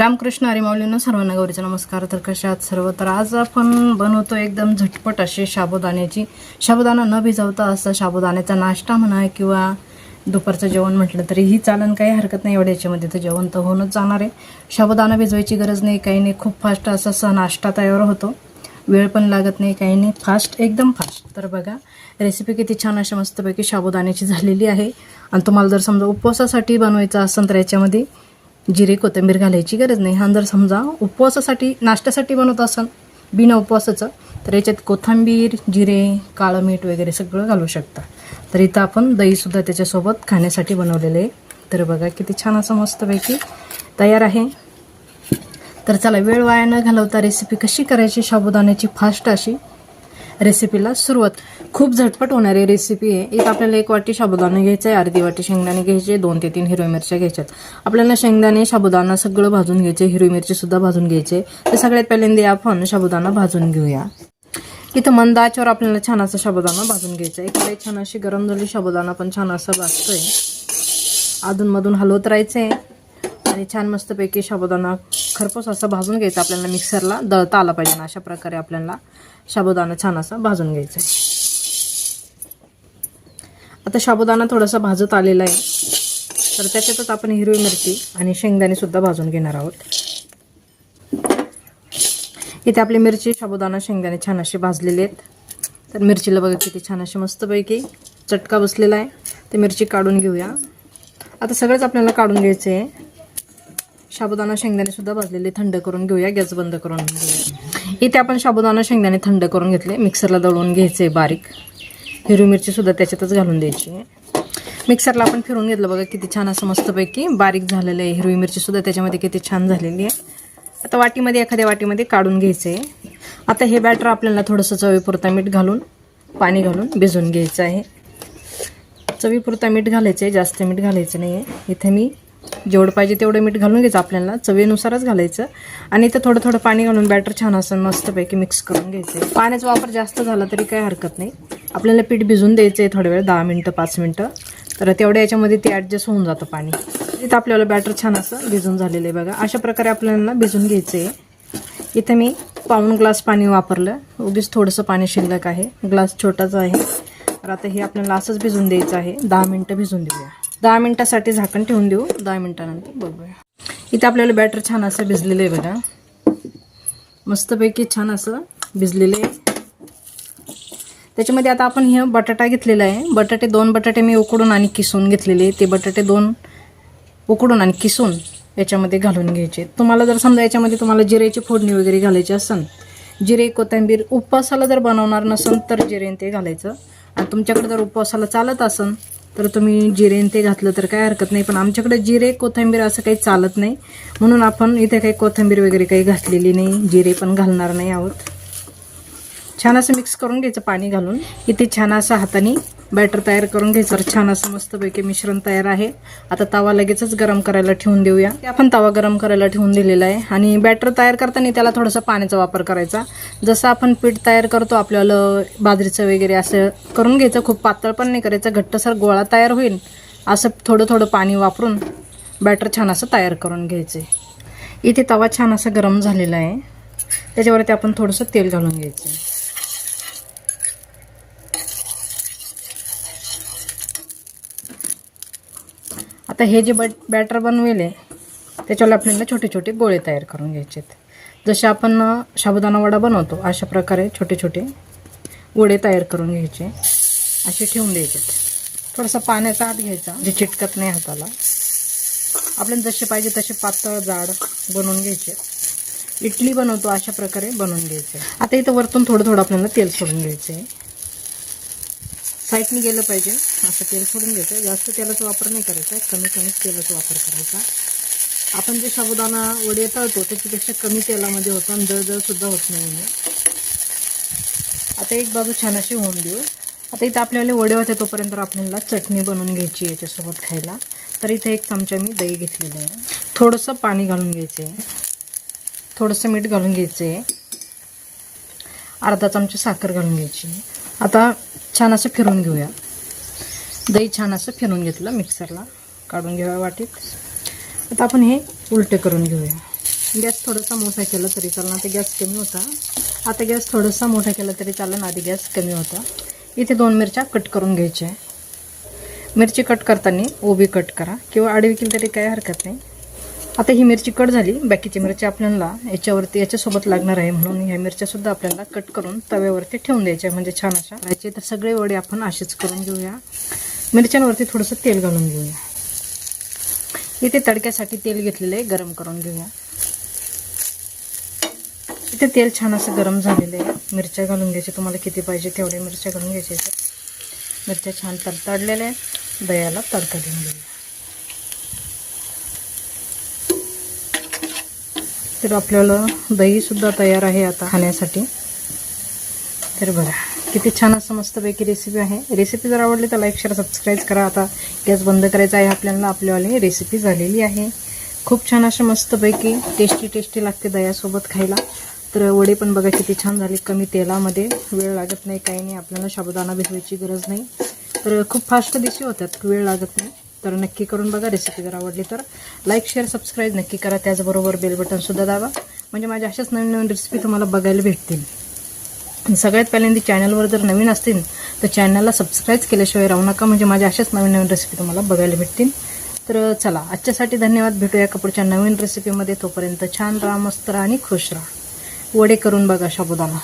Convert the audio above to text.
रामकृष्ण हरिमाऊलीनं सर्वांना गौरीचा नमस्कार. तर कशात सर्व? तर आज आपण बनवतो एकदम झटपट असे साबुदाण्याची साबुदाणा न भिजवता असं साबुदाण्याचा नाश्ता म्हणा किंवा दुपारचं जेवण म्हटलं तरी ही चालन काही हरकत नाही. एवढ्या याच्यामध्ये तर जेवण तर होऊनच जाणार आहे. साबुदाणा भिजवायची गरज नाही काही नाही. खूप फास्ट असा असा नाश्ता तयार होतो. वेळ पण लागत नाही काही नाही. फास्ट एकदम फास्ट तर बघा रेसिपी किती छान अशा मस्तपैकी साबुदाण्याची झालेली आहे. आणि तुम्हाला जर समजा उपवासासाठी बनवायचं असेल तर याच्यामध्ये जिरे कोथिंबीर घालायची गरज नाही. हा जर समजा उपवासासाठी नाश्त्यासाठी बनवत असाल बिना उपवासाचं तर याच्यात कोथिंबीर जिरे काळं मीठ वगैरे सगळं घालू शकता. तर इथं आपण दहीसुद्धा त्याच्यासोबत खाण्यासाठी बनवलेलं आहे. तर बघा किती छान असं मस्तपैकी तयार आहे. तर चला वेळ वाया न घालवता रेसिपी कशी करायची? साबुदाण्याची फास्ट अशी रेसिपीला सुरुवात खूप झटपट होणारी रेसिपी आहे. एक आपल्याला एक वाटी साबुदाणा घ्यायचा आहे अर्धी वाटी शेंगदाणे घ्यायचे दोन ते तीन हिरव्या मिरच्या घ्यायच्यात. आपल्याला शेंगदाणे साबुदाणा सगळं भाजून घ्यायचे हिरवी मिरची सुद्धा भाजून घ्यायचे तर सगळ्यात पहिल्यांदा आपण साबुदाणा भाजून घेऊया. इथं मंद आचेवर आपल्याला छान असा साबुदाणा भाजून घ्यायचा आहे इकडे छान अशी गरम झाली साबुदाणा पण छान असा भाजतोय. अधूनमधून हलवत राहायचंय. आणि छान मस्तपैकी साबुदाणा खरपूस असा भाजून घ्यायचा. आपल्याला मिक्सरला दळता आला पाहिजे ना अशा प्रकारे आपल्याला साबुदाणा छान असा भाजून घ्यायचा आहे आता साबुदाणा थोडासा भाजत आलेला आहे. तर त्याच्यातच आपण हिरवी मिरची आणि शेंगदाणे सुद्धा भाजून घेणार आहोत. इथे आपली मिरची साबुदाणा शेंगदाणे छान असे भाजलेले आहेत. तर मिरचीला बघा किती छान असे मस्तपैकी चटका बसलेला आहे. ते मिरची काढून घेऊया. आता सगळंच आपल्याला काढून घ्यायचं आहे साबुदाणा शेंगदाणे सुद्धा भाजलेले थंड करून घेऊया. गॅस बंद करून घेऊया. इथे आपण साबुदाणा शेंगदाणे थंड करून घेतले. मिक्सरला दळून घ्यायचे बारीक. हिरवी मिरचीसुद्धा त्याच्यातच घालून द्यायची मिक्सरला आपण फिरून घेतलं बघा किती छान असं मस्तपैकी बारीक झालेलं आहे हिरवी मिरचीसुद्धा त्याच्यामध्ये किती छान झालेली आहे. आता वाटीमध्ये एखाद्या वाटीमध्ये काढून घ्यायचं आहे आता हे बॅटर आपल्याला थोडंसं चवीपुरता मीठ घालून पाणी घालून भिजवून घ्यायचं आहे. चवीपुरता मीठ घालायचं आहे जास्त मीठ घालायचं नाही आहे इथे मी जेवढं पाहिजे तेवढं मीठ घालून घ्यायचं आपल्याला चवीनुसारच घालायचं. आणि इथं थोडं थोडं पाणी घालून बॅटर छान असं मस्तपैकी मिक्स करून घ्यायचं. पाण्याचा वापर जास्त झाला तरी काही हरकत नाही. आपल्याला पीठ भिजून द्यायचं आहे थोड्या वेळ दहा मिनटं पाच मिनटं. तर तेवढ्या याच्यामध्ये ते ॲडजस्ट होऊन जातं पाणी. इथं आपल्याला बॅटर छान असं भिजून झालेलं आहे बघा. अशा प्रकारे आपल्याला भिजून घ्यायचं आहे इथं मी पाऊण ग्लास पाणी वापरलं. उगीच थोडंसं पाणी शिल्लक आहे. ग्लास छोटाच आहे. तर आता हे आपल्याला असंच भिजून द्यायचं आहे. दहा मिनटं भिजून देऊया. दहा मिनटासाठी झाकण ठेवून देऊ. दहा मिनटानंतर बघूया. इथे आपल्याला बॅटर छान असं भिजलेलं आहे बघा. मस्तपैकी छान असं भिजलेलं आहे. त्याच्यामध्ये आता आपण हे बटाटा घेतलेला आहे. बटाटे दोन बटाटे मी उकडून आणि किसून घेतलेले ते बटाटे दोन उकडून आणि किसून याच्यामध्ये घालून घ्यायचे. तुम्हाला जर समजा याच्यामध्ये तुम्हाला जिरेची फोडणी वगैरे घालायची असेल जिरे कोथिंबीर उपवासाला जर बनवणार नसेल तर जिरे ते घालायचं. आणि तुमच्याकडे जर उपवासाला चालत असेल तर तुम्ही जिरे ते घातलं तर काय हरकत नाही पण आमच्याकडे जिरे कोथिंबीर असं काही चालत नाही. म्हणून आपण इथे काही कोथिंबीर वगैरे काही घातलेली नाही जिरे पण घालणार नाही आहोत. छान असं मिक्स करून घ्यायचं पाणी घालून. इथे छान असं हाताने बॅटर तयार करून घ्यायचं. तर छान असं मस्तपैकी मिश्रण तयार आहे. आता तवा लगेचच गरम करायला ठेवून देऊया. आपण तवा गरम करायला ठेवून दिलेला आहे. आणि बॅटर तयार करताना त्याला थोडंसं पाण्याचा वापर करायचा. जसं आपण पीठ तयार करतो आपल्याला बाजरीचं वगैरे असं करून घ्यायचं. खूप पातळ पण नाही करायचं. घट्टसर गोळा तयार होईल. असं थोडं थोडं पाणी वापरून बॅटर छान असं तयार करून घ्यायचे. इथे तवा छान असा गरम झालेला आहे. त्याच्यावरती आपण थोडंसं तेल घालून घ्यायचं. आता हे जे बट बॅटर बनवेल आहे त्याच्यावर आपल्याला छोटे छोटे गोळे तयार करून घ्यायचे आहेत जसे आपण साबुदाणा वडा बनवतो अशा प्रकारे छोटे छोटे गोळे तयार करून घ्यायचे. असे ठेवून द्यायचे थोडासा पाण्याचा आत घ्यायचा जे चिटकत नाही हाताला. आपल्याला जसे पाहिजे तसे पातळ जाड बनवून घ्यायचे. इडली बनवतो अशा प्रकारे बनवून घ्यायचे. आता इथं वरतून थोडं थोडं आपल्याला तेल सोडून घ्यायचं आहे साईडनी गेलं पाहिजे. असं तेल सोडून घ्यायचं जास्त तेलाचा वापर नाही करायचा. कमी कमीच तेलाचा वापर करायचा. आपण जे साबुदाणा वडे तळतो त्याच्यापेक्षा कमी तेलामध्ये होतं आणि जळजळसुद्धा होत नाही आहे. आता एक बाजू छान अशी होऊन देऊ. आता इथं आपल्याला वडे होते तोपर्यंत आपल्याला चटणी बनवून घ्यायची आहे याच्यासोबत खायला. तर इथे एक चमचा मी दही घेतलेलं आहे. थोडंसं पाणी घालून घ्यायचं आहे थोडंसं मीठ घालून घ्यायचं आहे अर्धा चमचा साखर घालून घ्यायची. आता छान असं फिरून घेऊया. दही छान असं फिरून घेतलं मिक्सरला. काढून घेऊया वाटीत. आता आपण हे उलटे करून घेऊया. गॅस थोडासा मोठा केला तरी चालेल आता गॅस कमी होता. आता गॅस थोडासा मोठा केला तरी चालेल आधी गॅस कमी होता. इथे दोन मिरच्या कट करून घ्यायच्या. आहे मिरची कट करताना उभी कट करा. किंवा आडवी केली तरी काही हरकत नाही. आता ही मिरची कट झाली. बाकीची मिरची आपल्याला याच्यावरती याच्यासोबत लागणार आहे म्हणून ह्या मिरच्यासुद्धा आपल्याला कट करून तव्यावरती ठेवून द्यायच्या म्हणजे छान अशा करायचे तर सगळे वडे आपण असेच करून घेऊया. मिरच्यांवरती थोडंसं तेल घालून घेऊया. इथे तडक्यासाठी तेल घेतलेलं आहे. गरम करून घेऊया. इथे तेल छान असं गरम झालेलं आहे. मिरच्या घालून घ्यायचे तुम्हाला किती पाहिजे तेवढ्या मिरच्या घालून घ्यायच्या मिरच्या छान तडतडलेल्या आहेत. दह्याला तडका देऊन घेऊया. तर आपल्याला दहीसुद्धा तयार आहे आता खाण्यासाठी. तर बघा किती छान असं मस्तपैकी रेसिपी आहे. रेसिपी जर आवडली तर लाईक शेअर सबस्क्राईब करा. आता गॅस बंद करायचा आहे. आपल्याला आपल्यावाली रेसिपी झालेली आहे. खूप छान अशा मस्तपैकी टेस्टी टेस्टी लागते दह्यासोबत खायला. तर वडे पण बघा किती छान झाले. कमी तेलामध्ये वेळ लागत नाही काही नाही. आपल्याला साबुदाणा भिजवायची गरज नाही. तर खूप फास्ट दिशी होतात वेळ लागत नाही. तर नक्की करून बघा रेसिपी जर आवडली तर. लाईक शेअर सबस्क्राईब नक्की करा. त्याचबरोबर बेल बटनसुद्धा दाबा. म्हणजे माझ्या अशाच नवीन नवीन रेसिपी तुम्हाला बघायला भेटतील. सगळ्यात पहिल्यांदा चॅनलवर जर नवीन असतील तर चॅनलला सबस्क्राईब केल्याशिवाय राहू नका. म्हणजे माझ्या अशाच नवीन नवीन रेसिपी तुम्हाला बघायला भेटतील. तर चला आजच्यासाठी धन्यवाद. भेटूया कपूरच्या नवीन रेसिपीमध्ये तोपर्यंत छान राहा मस्त राहा आणि खुश राहा. वडे करून बघा शाबुदाना